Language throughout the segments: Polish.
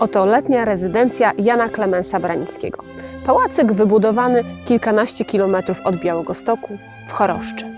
Oto letnia rezydencja Jana Klemensa Branickiego. Pałacyk wybudowany kilkanaście kilometrów od Białegostoku w Choroszczy.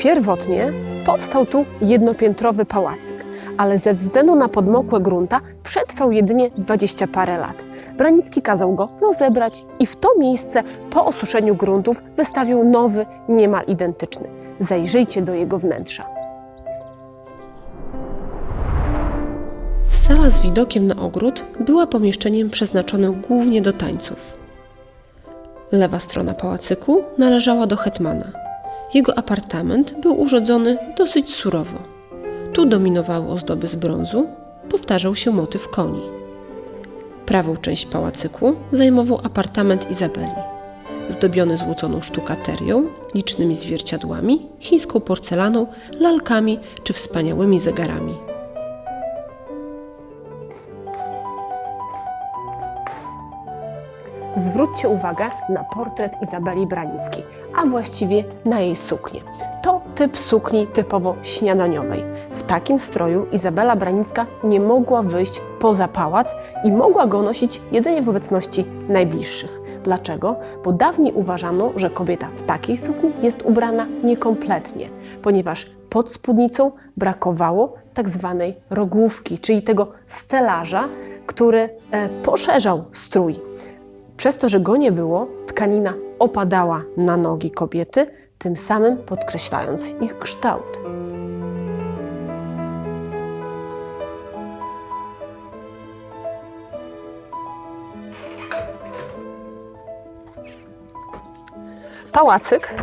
Pierwotnie powstał tu jednopiętrowy pałacyk, ale ze względu na podmokłe grunta przetrwał jedynie dwadzieścia parę lat. Branicki kazał go rozebrać i w to miejsce po osuszeniu gruntów wystawił nowy, niemal identyczny. Zajrzyjcie do jego wnętrza. Sala z widokiem na ogród była pomieszczeniem przeznaczonym głównie do tańców. Lewa strona pałacyku należała do hetmana. Jego apartament był urządzony dosyć surowo. Tu dominowały ozdoby z brązu, powtarzał się motyw koni. Prawą część pałacyku zajmował apartament Izabeli, zdobiony złoconą sztukaterią, licznymi zwierciadłami, chińską porcelaną, lalkami czy wspaniałymi zegarami. Zwróćcie uwagę na portret Izabeli Branickiej, a właściwie na jej suknię. To typ sukni typowo śniadaniowej. W takim stroju Izabela Branicka nie mogła wyjść poza pałac i mogła go nosić jedynie w obecności najbliższych. Dlaczego? Bo dawniej uważano, że kobieta w takiej sukni jest ubrana niekompletnie, ponieważ pod spódnicą brakowało tak zwanej rogłówki, czyli tego stelaża, który e, poszerzał strój. Przez to, że go nie było, tkanina opadała na nogi kobiety, tym samym podkreślając ich kształt. Pałacyk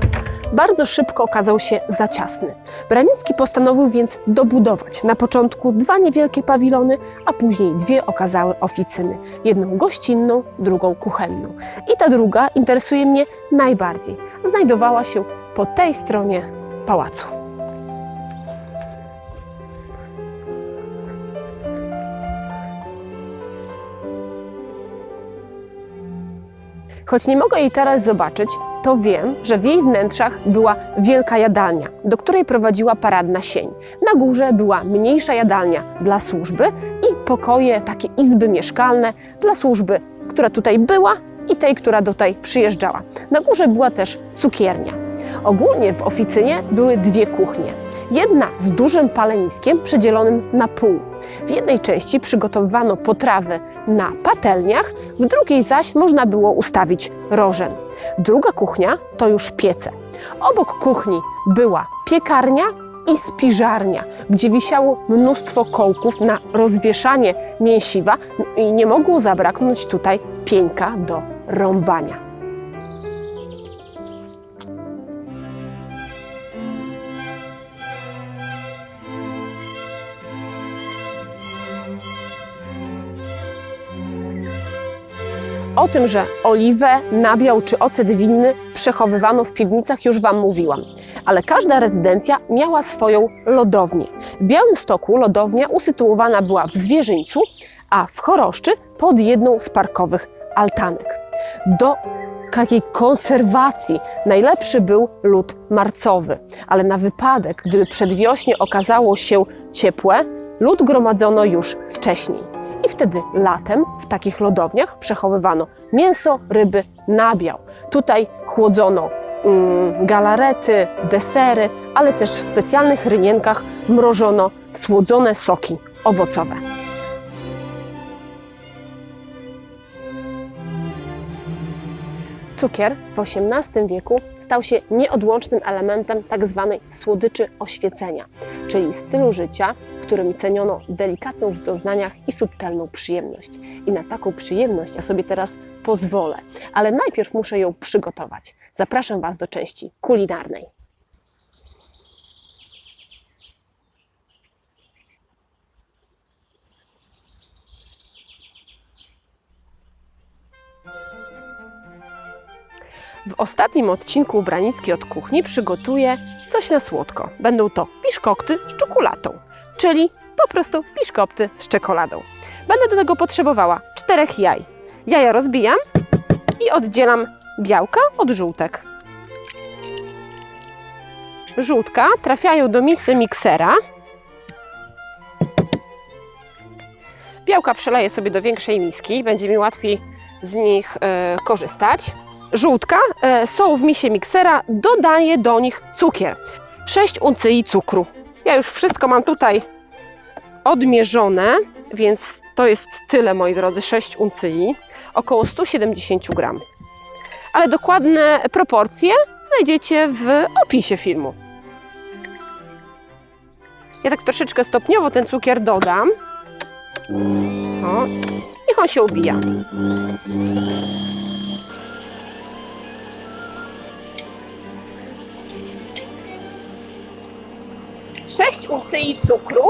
bardzo szybko okazał się za ciasny. Branicki postanowił więc dobudować na początku dwa niewielkie pawilony, a później dwie okazały oficyny. Jedną gościnną, drugą kuchenną. I ta druga interesuje mnie najbardziej. Znajdowała się po tej stronie pałacu. Choć nie mogę jej teraz zobaczyć, to wiem, że w jej wnętrzach była wielka jadalnia, do której prowadziła paradna sień. Na górze była mniejsza jadalnia dla służby i pokoje, takie izby mieszkalne dla służby, która tutaj była i tej, która tutaj przyjeżdżała. Na górze była też cukiernia. Ogólnie w oficynie były dwie kuchnie. Jedna z dużym paleniskiem przydzielonym na pół. W jednej części przygotowywano potrawy na patelniach, w drugiej zaś można było ustawić rożen. Druga kuchnia to już piece. Obok kuchni była piekarnia i spiżarnia, gdzie wisiało mnóstwo kołków na rozwieszanie mięsiwa i nie mogło zabraknąć tutaj pieńka do rąbania. O tym, że oliwę, nabiał czy ocet winny przechowywano w piwnicach, już Wam mówiłam. Ale każda rezydencja miała swoją lodownię. W Białymstoku lodownia usytuowana była w Zwierzyńcu, a w Choroszczy pod jedną z parkowych altanek. Do takiej konserwacji najlepszy był lód marcowy, ale na wypadek, gdyby przedwiośnie okazało się ciepłe, lód gromadzono już wcześniej. I wtedy latem w takich lodowniach przechowywano mięso, ryby, nabiał. Tutaj chłodzono mm, galarety, desery, ale też w specjalnych rynienkach mrożono słodzone soki owocowe. Cukier w XVIII wieku stał się nieodłącznym elementem tzw. słodyczy oświecenia, czyli stylu życia, w którym ceniono delikatną w doznaniach i subtelną przyjemność. I na taką przyjemność ja sobie teraz pozwolę, ale najpierw muszę ją przygotować. Zapraszam Was do części kulinarnej. W ostatnim odcinku Ubranicki od kuchni przygotuję coś na słodko. Będą to piszkokty z czekoladą, czyli po prostu piszkopty z czekoladą. Będę do tego potrzebowała czterech jaj. Jaja rozbijam i oddzielam białka od żółtek. Żółtka trafiają do misy miksera. Białka przeleję sobie do większej miski, będzie mi łatwiej z nich e, korzystać. Żółtka e, są w misie miksera, dodaję do nich cukier. 6 uncyi cukru. Ja już wszystko mam tutaj odmierzone, więc to jest tyle, moi drodzy, 6 uncyi, około 170 gram. Ale dokładne proporcje znajdziecie w opisie filmu. Ja tak troszeczkę stopniowo ten cukier dodam. O, niech on się ubija. Sześć uncyi cukru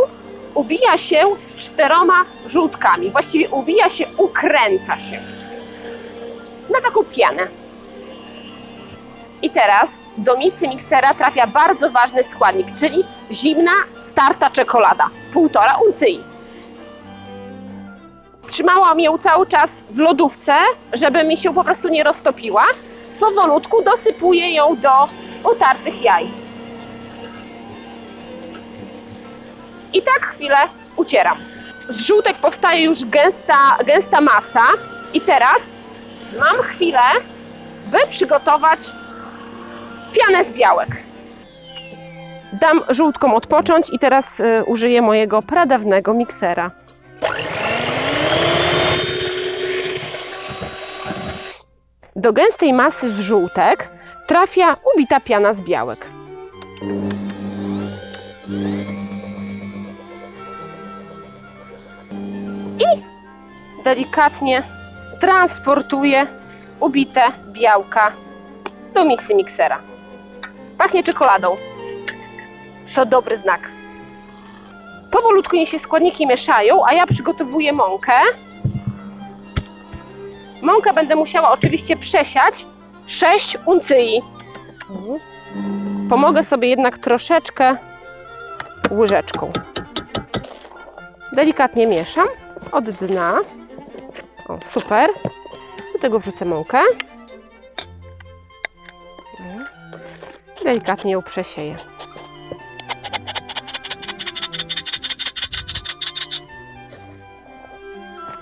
ubija się z czteroma żółtkami. Właściwie ubija się, ukręca się na taką pianę. I teraz do misy miksera trafia bardzo ważny składnik, czyli zimna, starta czekolada. Półtora uncyi. Trzymałam ją cały czas w lodówce, żeby mi się po prostu nie roztopiła. Powolutku dosypuję ją do utartych jaj. I tak chwilę ucieram. Z żółtek powstaje już gęsta, gęsta masa. I teraz mam chwilę, by przygotować pianę z białek. Dam żółtkom odpocząć i teraz y, użyję mojego pradawnego miksera. Do gęstej masy z żółtek trafia ubita piana z białek. Delikatnie transportuję ubite białka do misy miksera. Pachnie czekoladą. To dobry znak. Powolutku niech się składniki mieszają, a ja przygotowuję mąkę. Mąkę będę musiała oczywiście przesiać 6 uncyi. Pomogę sobie jednak troszeczkę łyżeczką. Delikatnie mieszam od dna. O, super. Do tego wrzucę mąkę. Delikatnie ją przesieję.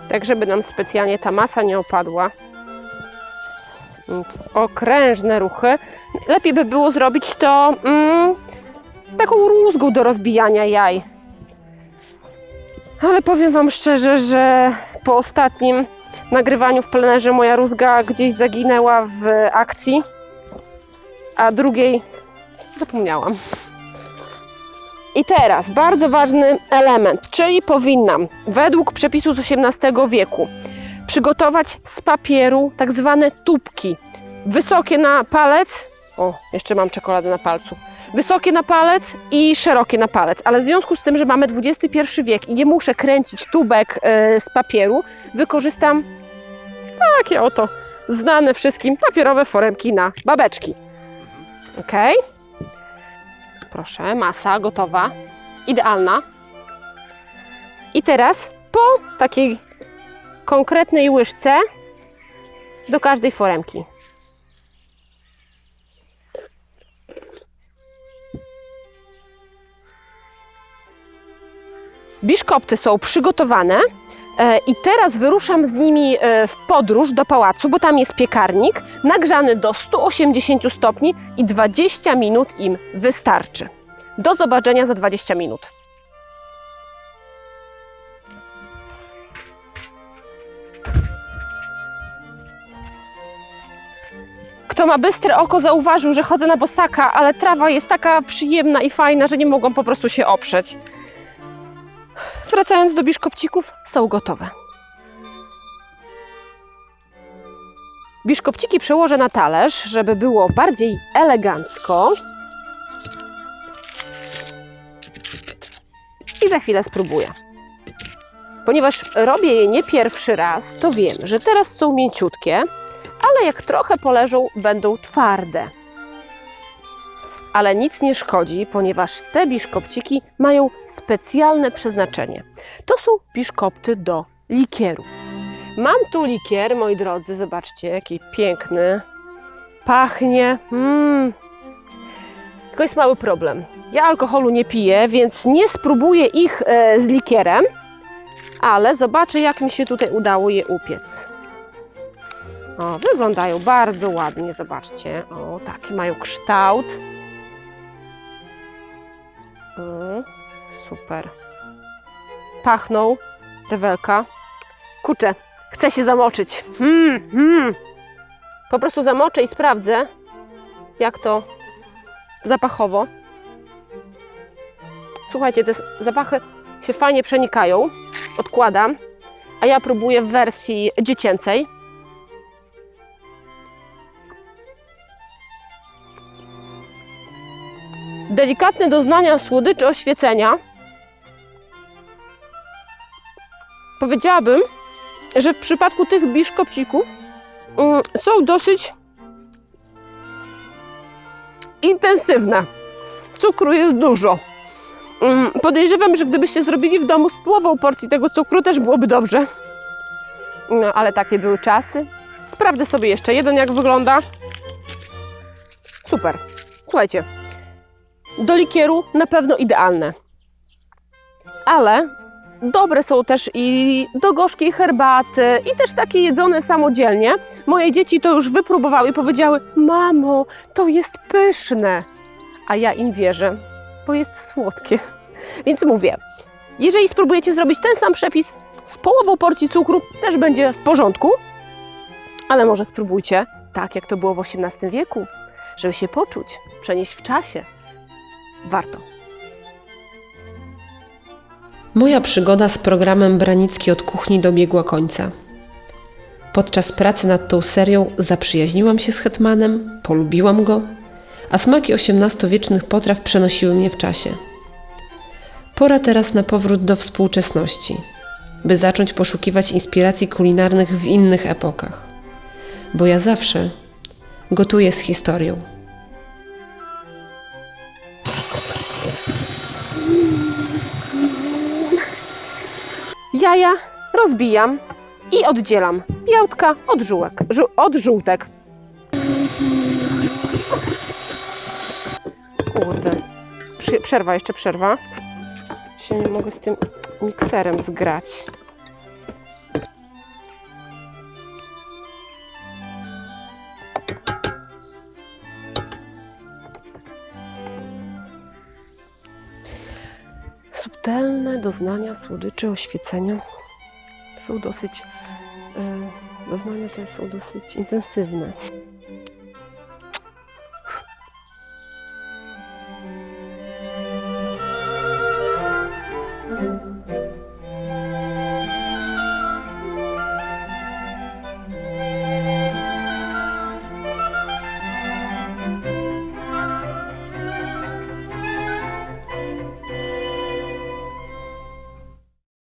Tak, żeby nam specjalnie ta masa nie opadła. Więc okrężne ruchy. Lepiej by było zrobić to mm, taką rózgą do rozbijania jaj. Ale powiem Wam szczerze, że po ostatnim nagrywaniu w plenerze moja rózga gdzieś zaginęła w akcji, a drugiej zapomniałam. I teraz bardzo ważny element, czyli powinnam według przepisu z XVIII wieku przygotować z papieru tak zwane tubki. Wysokie na palec, o, jeszcze mam czekoladę na palcu. Wysokie na palec i szerokie na palec, ale w związku z tym, że mamy XXI wiek i nie muszę kręcić tubek e, z papieru, wykorzystam takie oto znane wszystkim papierowe foremki na babeczki. Ok. Proszę, masa gotowa, idealna. I teraz po takiej konkretnej łyżce do każdej foremki. Biszkopty są przygotowane e, i teraz wyruszam z nimi e, w podróż do pałacu, bo tam jest piekarnik nagrzany do 180 stopni i 20 minut im wystarczy. Do zobaczenia za 20 minut. Kto ma bystre oko, zauważył, że chodzę na bosaka, ale trawa jest taka przyjemna i fajna, że nie mogłam po prostu się oprzeć. Wracając do biszkopcików, są gotowe. Biszkopciki przełożę na talerz, żeby było bardziej elegancko. I za chwilę spróbuję. Ponieważ robię je nie pierwszy raz, to wiem, że teraz są mięciutkie, ale jak trochę poleżą, będą twarde. Ale nic nie szkodzi, ponieważ te biszkopciki mają specjalne przeznaczenie. To są biszkopty do likieru. Mam tu likier, moi drodzy, zobaczcie, jaki piękny. Pachnie. Mm. Tylko jest mały problem. Ja alkoholu nie piję, więc nie spróbuję ich e, z likierem, ale zobaczę, jak mi się tutaj udało je upiec. O, wyglądają bardzo ładnie, zobaczcie. O, taki mają kształt. Mm, super. Pachną. Rewelka. Kurczę, chcę się zamoczyć. Hmm, hmm. Po prostu zamoczę i sprawdzę, jak to zapachowo. Słuchajcie, te zapachy się fajnie przenikają. Odkładam, a ja próbuję w wersji dziecięcej. Delikatne doznania słodyczy oświecenia. Powiedziałabym, że w przypadku tych biszkopcików mm, są dosyć intensywne. Cukru jest dużo. Mm, Podejrzewam, że gdybyście zrobili w domu z połową porcji tego cukru, też byłoby dobrze. No, ale takie były czasy. Sprawdzę sobie jeszcze jeden, jak wygląda. Super. Słuchajcie, do likieru na pewno idealne. Ale dobre są też i do gorzkiej herbaty, i też takie jedzone samodzielnie. Moje dzieci to już wypróbowały i powiedziały: Mamo, to jest pyszne. A ja im wierzę, bo jest słodkie. Więc mówię, jeżeli spróbujecie zrobić ten sam przepis z połową porcji cukru, też będzie w porządku. Ale może spróbujcie tak, jak to było w XVIII wieku, żeby się poczuć, przenieść w czasie. Warto. Moja przygoda z programem Branicki od kuchni dobiegła końca. Podczas pracy nad tą serią zaprzyjaźniłam się z Hetmanem, polubiłam go, a smaki XVIII-wiecznych potraw przenosiły mnie w czasie. Pora teraz na powrót do współczesności, by zacząć poszukiwać inspiracji kulinarnych w innych epokach. Bo ja zawsze gotuję z historią. Jaja rozbijam i oddzielam białtka od żółek, żu- od żółtek. Kurde. Przerwa, jeszcze przerwa. Się nie mogę z tym mikserem zgrać. Doznania słodyczy oświecenia są dosyć. E, doznania te są dosyć intensywne.